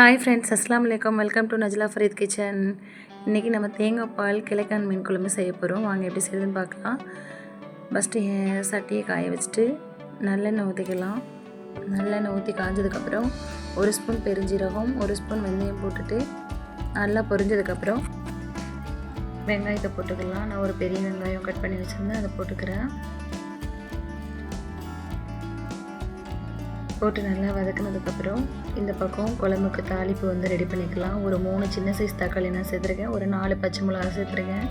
Hi friends அஸ்லாம் வலைக்கம் welcome to Najla Fareed kitchen இன்றைக்கி நம்ம தேங்காய் பால் கிழக்கான் மீன் குழம்பு செய்ய போகிறோம் வாங்க எப்படி செய்யுதுன்னு பார்க்கலாம். ஃபஸ்ட்டு சட்டியை காய வச்சுட்டு நல்லெண்ணெய் ஊற்றிக்கலாம் நல்லெண்ணெய் ஊற்றி காஞ்சதுக்கப்புறம் ஒரு ஸ்பூன் பெருஞ்சீரகம் ஒரு ஸ்பூன் வெந்தயம் போட்டுட்டு நல்லா பொரிஞ்சதுக்கப்புறம் வெங்காயத்தை போட்டுக்கலாம். நான் ஒரு பெரிய வெங்காயம் கட் பண்ணி வச்சுருந்தேன் அதை போட்டுக்கிறேன். போட்டு நல்லா வதக்குனதுக்கப்புறம் இந்த பக்கம் குழம்புக்கு தாளிப்பு வந்து ரெடி பண்ணிக்கலாம். ஒரு மூணு சின்ன சைஸ் தக்காளி நான் சேர்த்துருக்கேன். ஒரு நாலு பச்சை மிளகா சேர்த்துருக்கேன்.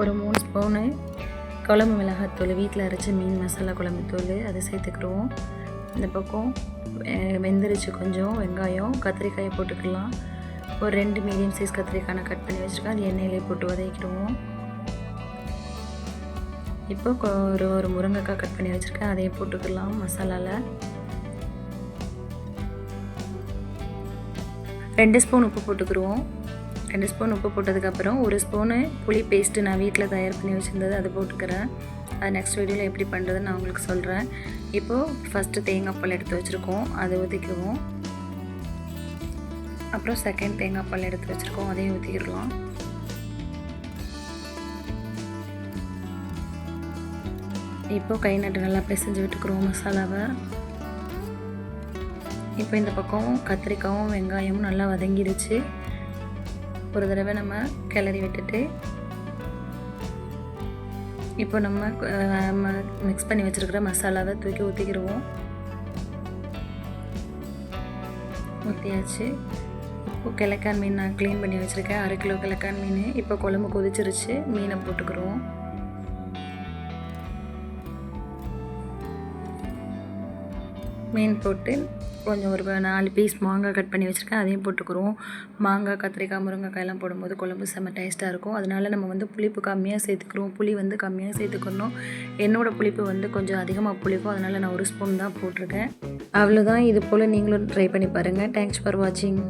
ஒரு மூணு ஸ்பூனு குழம்பு மிளகாத்தூள் வீட்டில் அரைச்ச மீன் மசாலா குழம்பு தூள் அதை சேர்த்துக்கிடுவோம். இந்த பக்கம் வெந்துருச்சு கொஞ்சம் வெங்காயம் கத்திரிக்காயை போட்டுக்கலாம். ஒரு ரெண்டு மீடியம் சைஸ் கத்திரிக்காய் நான் கட் பண்ணி வச்சுருக்கேன். அது எண்ணெயிலே போட்டு வதக்கிடுவோம். இப்போ ஒரு ஒரு முருங்கைக்காய் கட் பண்ணி வச்சுருக்கேன். அதையும் போட்டுக்கலாம் மசாலாவில் ரெண்டு ஸ்பூன் உப்பு போட்டுக்கிடுவோம் ரெண்டு ஸ்பூன் உப்பு போட்டதுக்கப்புறம் ஒரு ஸ்பூனு புளி பேஸ்ட்டு நான் வீட்டில் தயார் பண்ணி வச்சுருந்தது அதை போட்டுக்கிறேன். அது நெக்ஸ்ட் வீடியோவில் எப்படி பண்ணுறதுன்னு நான் உங்களுக்கு சொல்கிறேன் இப்போது ஃபஸ்ட்டு தேங்காய் பால் எடுத்து வச்சுருக்கோம் அதை ஊற்றிக்குவோம் அப்புறம் செகண்ட் தேங்காய் பால் எடுத்து வச்சுருக்கோம் அதையும் ஊற்றிக்கிடலாம் இப்போது கை நட்டு நல்லா பிசைஞ்சு விட்டுக்கிறோம் மசாலாவை. இப்போ இந்த பக்கம் கத்திரிக்காயும் வெங்காயமும் நல்லா வதங்கிடுச்சு ஒரு தடவை நம்ம கிளறி விட்டுட்டு இப்போ நம்ம மிக்ஸ் பண்ணி வச்சுருக்கிற மசாலாவை தூக்கி ஊற்றிக்கிடுவோம் ஊற்றியாச்சு இப்போ கிழக்கான் மீன் நான் க்ளீன் பண்ணி வச்சுருக்கேன். அரை கிலோ கிழக்கான் மீன். இப்போ குழம்பு கொதிச்சிருச்சு. மீனை போட்டுக்கிடுவோம் மீன் போட்டு கொஞ்சம் ஒரு நாலு பீஸ் மாங்காய் கட் பண்ணி வச்சுருக்கேன். அதையும் போட்டுக்கிறோம் மாங்காய் கத்திரிக்காய் முருங்கைக்காயெல்லாம் போடும்போது குழம்பு செம்ம டேஸ்ட்டாக இருக்கும். அதனால் நம்ம வந்து புளிப்பு கம்மியாக சேர்த்துக்கிறோம் புளி வந்து கம்மியாக சேர்த்துக்கணும். என்னோடய புளிப்பு வந்து கொஞ்சம் அதிகமாக புளிக்கும். அதனால் நான் ஒரு ஸ்பூன் தான் போட்டிருக்கேன். அவ்வளோதான் இது போல் நீங்களும் ட்ரை பண்ணி பாருங்கள் தேங்க்ஸ் ஃபார் வாட்சிங்